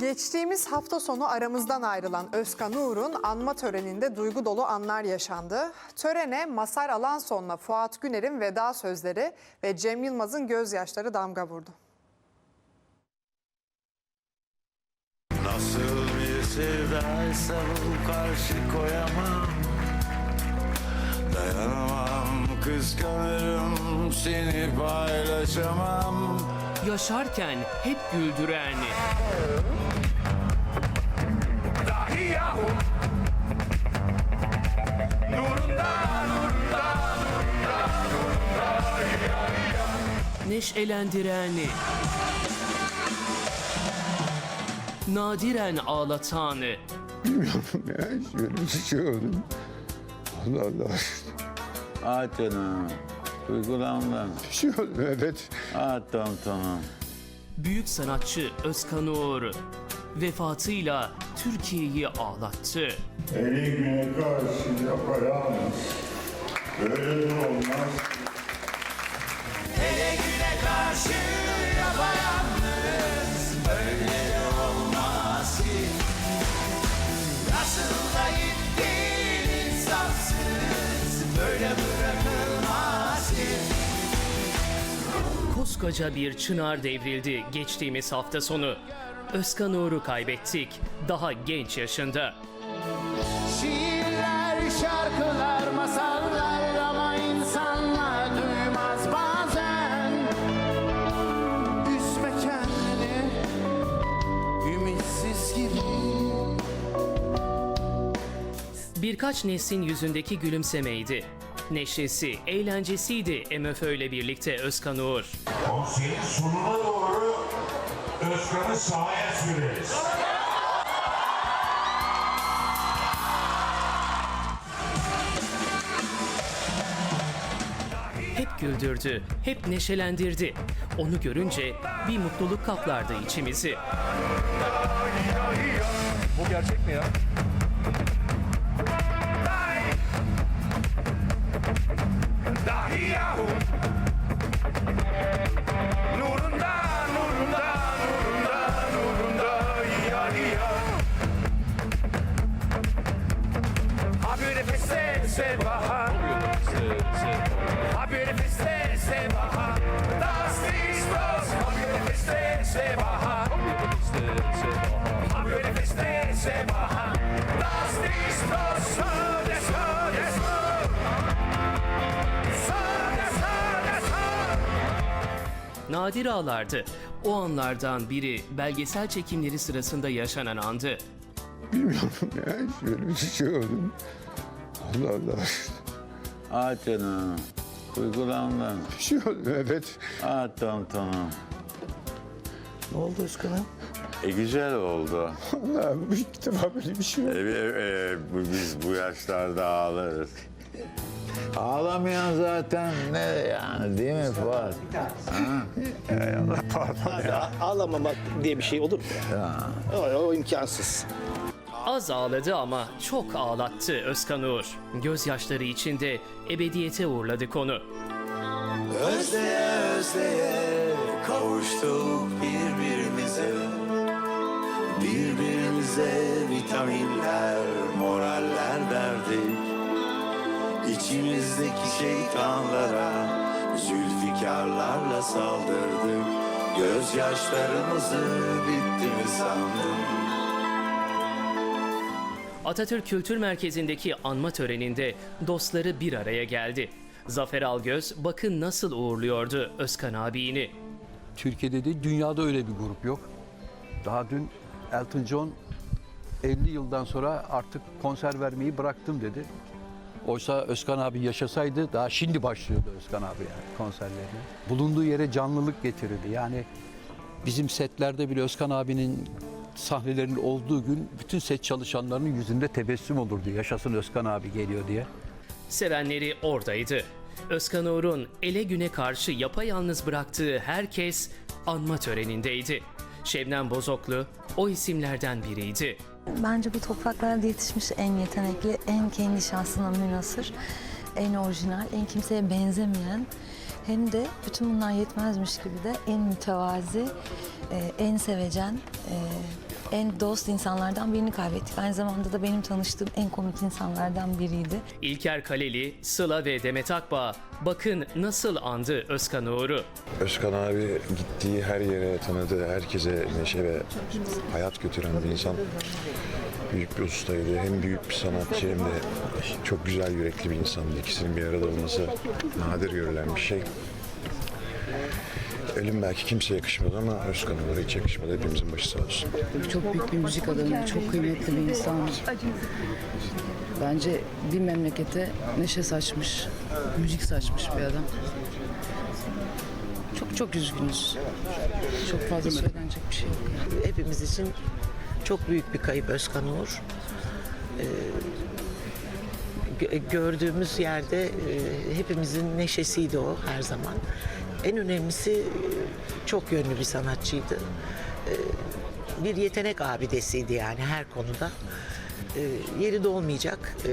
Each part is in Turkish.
Geçtiğimiz hafta sonu aramızdan ayrılan Özkan Uğur'un anma töreninde duygu dolu anlar yaşandı. Törene Masar Alanson'la Fuat Güner'in veda sözleri ve Cem Yılmaz'ın gözyaşları damga vurdu. Nasıl bir sevdaysa karşı koyamam Dayanamam kıskanırım seni paylaşamam Yaşarken hep güldüren, Dahi yahu Nurunda neşelendiren, nadiren ağlatan, Bilmiyorum ya. Şöyle bir şey oldu. Allah Allah. Ah canım Şey oldu evet. Ah tamam tamam büyük sanatçı Özkan Uğur vefatıyla Türkiye'yi ağlattı. Eline karşı yapayalnız. Böyle de olmaz. Koskoca bir çınar devrildi geçtiğimiz hafta sonu. Özkan Uğur'u kaybettik daha genç yaşında. Şiirler, şarkılar, masallar ama insanlar duymaz bazen Üzme kendini, ümitsiz gibi Birkaç neslin yüzündeki gülümsemeydi. Neşesi, eğlencesiydi MFÖ ile birlikte Özkan Uğur. Konserin sonuna doğru Özkan'ı sahaya süreriz. Hep güldürdü, hep neşelendirdi. Onu görünce bir mutluluk kaplardı içimizi. Dahi feste se baja Habire feste se baja Das ist los Habire feste se baja Habire feste se baja Das ist los Söde, söde, söde Söde, söde, söde Nadir ağlardı. O anlardan biri belgesel çekimleri sırasında yaşanan andı. Bilmiyorum ya. Şöyle bir şey oldu. Ah canım Duygulandım Bir şey oldu evet. Ah tamam tamam Ne oldu Özkan'ım? E güzel oldu Allah bu ilk defa böyle bir şey E, oldu. e, e, bu- biz bu yaşlarda ağlarız Ağlamayan zaten ne yani değil mi Fuat? Ağlamamak diye bir şey olur mu? O, o imkansız. Az ağladı ama çok ağlattı Özkan Uğur. Gözyaşları içinde ebediyete uğurladık onu. Özleye özleye kavuştuk birbirimize Birbirimize vitaminler, moraller verdik İçimizdeki şeytanlara zülfikarlarla saldırdık Gözyaşlarımızı bitti mi sandım Atatürk Kültür Merkezi'ndeki anma töreninde dostları bir araya geldi. Zafer Algöz bakın nasıl uğurluyordu Özkan abini. Türkiye'de değil, dünyada öyle bir grup yok. Daha dün Elton John 50 yıldan sonra artık konser vermeyi bıraktım dedi. Oysa Özkan abi yaşasaydı daha şimdi başlıyordu Özkan abi yani konserlerine. Bulunduğu yere canlılık getirirdi. Yani bizim setlerde bile Özkan abinin sahnelerinin olduğu gün bütün set çalışanlarının yüzünde tebessüm olurdu. Yaşasın Özkan abi geliyor diye. Sevenleri oradaydı. Özkan Uğur'un ele güne karşı yapayalnız bıraktığı herkes anma törenindeydi. Şebnem Bozoklu o isimlerden biriydi. Bence bu topraklarda yetişmiş en yetenekli, en kendi şahsına münasır, en orijinal, en kimseye benzemeyen hem de bütün bunlar yetmezmiş gibi de en mütevazi, e, en sevecen, e, en dost insanlardan birini kaybettik. Aynı zamanda da benim tanıştığım en komik insanlardan biriydi. İlker Kaleli, Sıla ve Demet Akbağ bakın nasıl andı Özkan Uğur'u. Özkan abi gittiği her yere tanıdığı herkese neşe ve hayat götüren bir insan. Büyük bir ustaydı. Hem büyük bir sanatçı hem de çok güzel yürekli bir insandı. İkisinin bir arada olması nadir görülen bir şey. Ölüm belki kimseye yakışmadı ama Özkan Uğur'a hiç yakışmadı. Hepimizin başı sağ olsun. Çok büyük bir müzik adamı, çok kıymetli bir insan. Bence bir memlekete neşe saçmış, müzik saçmış bir adam. Çok çok üzgünüz. Çok fazla söylenecek bir şey yok. Hepimiz için çok büyük bir kayıp Özkan Uğur. Ee, gö- gördüğümüz yerde e, hepimizin neşesiydi o her zaman. En önemlisi e, çok yönlü bir sanatçıydı. Ee, bir yetenek abidesiydi yani her konuda. Ee, yeri dolmayacak e,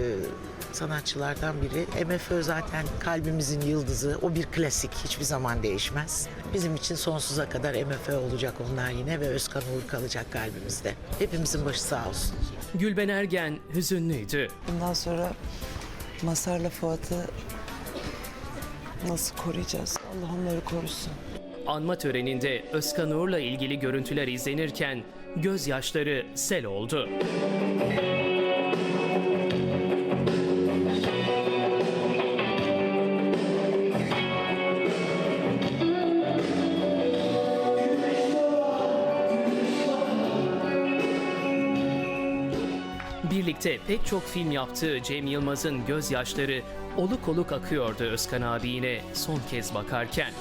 sanatçılardan biri. MFÖ zaten kalbimizin yıldızı. O bir klasik. Hiçbir zaman değişmez. Bizim için sonsuza kadar MFÖ olacak onlar yine ve Özkan Uğur kalacak kalbimizde. Hepimizin başı sağ olsun. Gülben Ergen hüzünlüydü. Bundan sonra Masar'la Fuat'ı nasıl koruyacağız? Allah onları korusun. Anma töreninde Özkan Uğur'la ilgili görüntüler izlenirken gözyaşları sel oldu. Birlikte pek çok film yaptığı Cem Yılmaz'ın gözyaşları oluk oluk akıyordu Özkan abi yine son kez bakarken.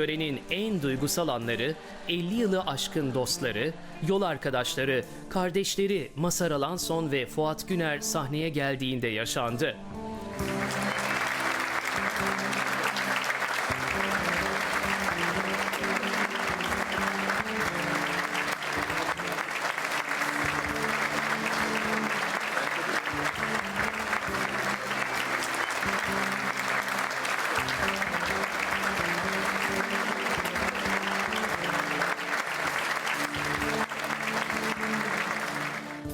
Törenin en duygusal anları 50 yılı aşkın dostları, yol arkadaşları, kardeşleri Masar Alanson ve Fuat Güner sahneye geldiğinde yaşandı.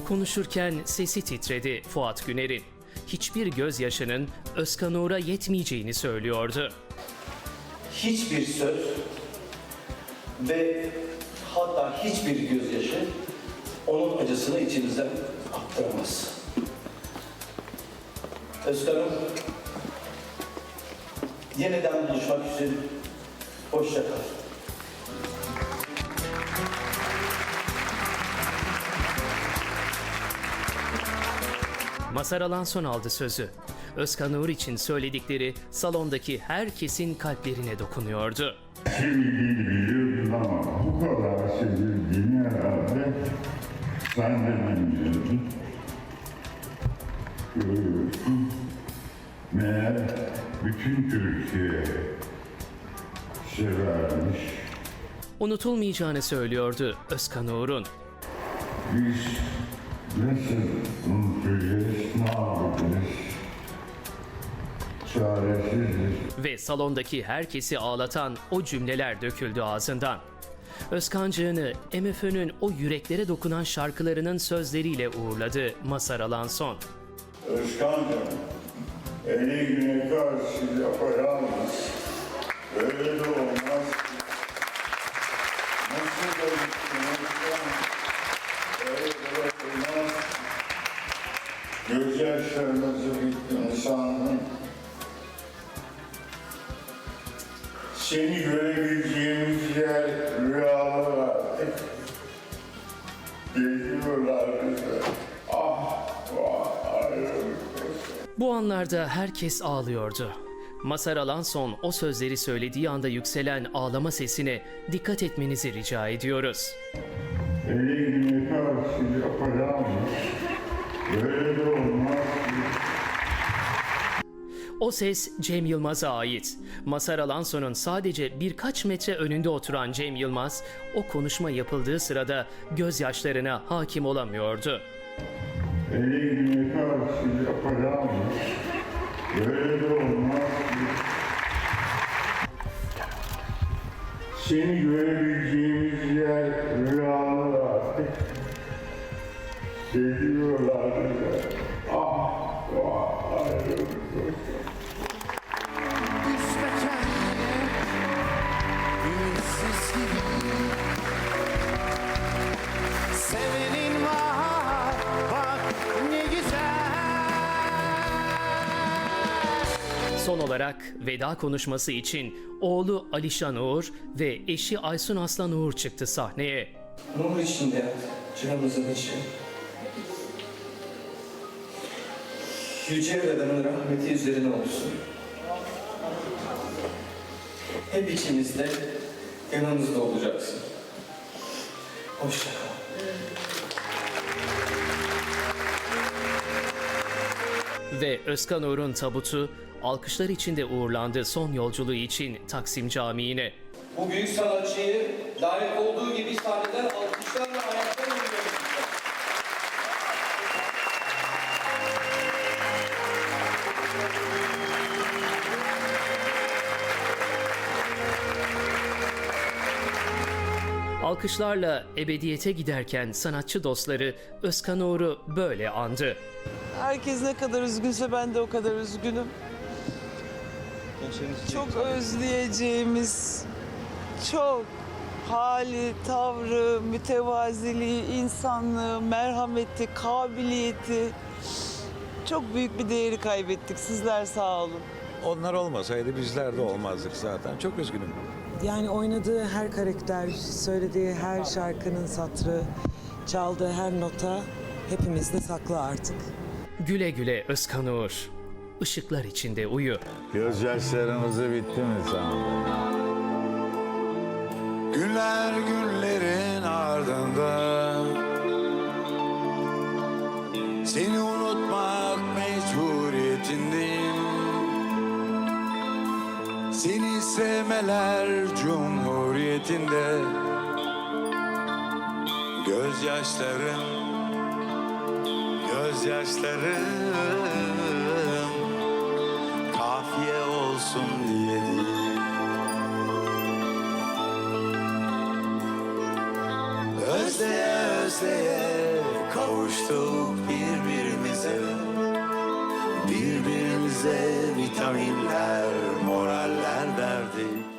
Konuşurken sesi titredi Fuat Güner'in. Hiçbir gözyaşının Özkan Uğur'a yetmeyeceğini söylüyordu. Hiçbir söz ve hatta hiçbir gözyaşı onun acısını içinizden aktaramaz. Özkan'ım yeniden buluşmak için hoşça kal. Masar Alanson aldı sözü. Özkan Uğur için söyledikleri salondaki herkesin kalplerine dokunuyordu. Biliyordun ama bu kadar sevildiğini herhalde sen de bilmiyordun. Görüyorsun. Meğer bütün Türkiye severmiş. Unutulmayacağını söylüyordu Özkan Uğur'un. Biz nasıl unutacağız, ne? Çaresiziz. Ve salondaki herkesi ağlatan o cümleler döküldü ağzından. Özkancığını MFÖ'nün o yüreklere dokunan şarkılarının sözleriyle uğurladı Masar Alanson. Özkan'cığım, eli güne karşı yapayalnız. Öyle de olmaz. Nasıl da gittin Gözyaşlarınızı bitti insanın. Seni görebileceğimiz yer rüyalar artık. Geliyorlar bize. Ah, ayrılık. Bu anlarda herkes ağlıyordu. Masar Alanson o sözleri söylediği anda yükselen ağlama sesine dikkat etmenizi rica ediyoruz. Böyle O ses Cem Yılmaz'a ait. Mazhar Alanson'un sadece birkaç metre önünde oturan Cem Yılmaz, o konuşma yapıldığı sırada gözyaşlarına hakim olamıyordu. Eline karşı yapacağım. Böyle de olmaz. Seni görebileceğimiz yer rüyalar. Seviyorlar İşte kendine ümitsiz gibi Sevenin var bak ne güzel Son olarak veda konuşması için oğlu Alişan Uğur ve eşi Aysun Aslan Uğur çıktı sahneye. Nur içinde canımızın içi. Yüce Yaradan'ın rahmeti üzerine olsun. Hep içimizde, yanımızda olacaksın. Hoşça kal. Ve Özkan Uğur'un tabutu alkışlar içinde uğurlandı son yolculuğu için Taksim Camii'ne. Bu büyük sanatçıyı layık olduğu gibi sahneden alkışlarla ayakta Alkışlarla ebediyete giderken sanatçı dostları Özkan Uğur'u böyle andı. Herkes ne kadar üzgünse ben de o kadar üzgünüm. Çok özleyeceğimiz, çok hali, tavrı, mütevaziliği, insanlığı, merhameti, kabiliyeti çok büyük bir değeri kaybettik. Sizler sağ olun. Onlar olmasaydı bizler de olmazdık zaten. Çok üzgünüm. Yani oynadığı her karakter, söylediği her şarkının satrı, çaldığı her nota hepimizde saklı artık. Güle güle Özkan Uğur. Işıklar içinde uyu. Gözyaşlarımızı bitti mi sandın? Günler günlerin ardından Seni Seni sevmeler cumhuriyetinde. Gözyaşlarım Gözyaşlarım Kafiye olsun diye. Değil Özleye özleye kavuştuk birbirimize Birbirimize vitaminler, moraller verdik.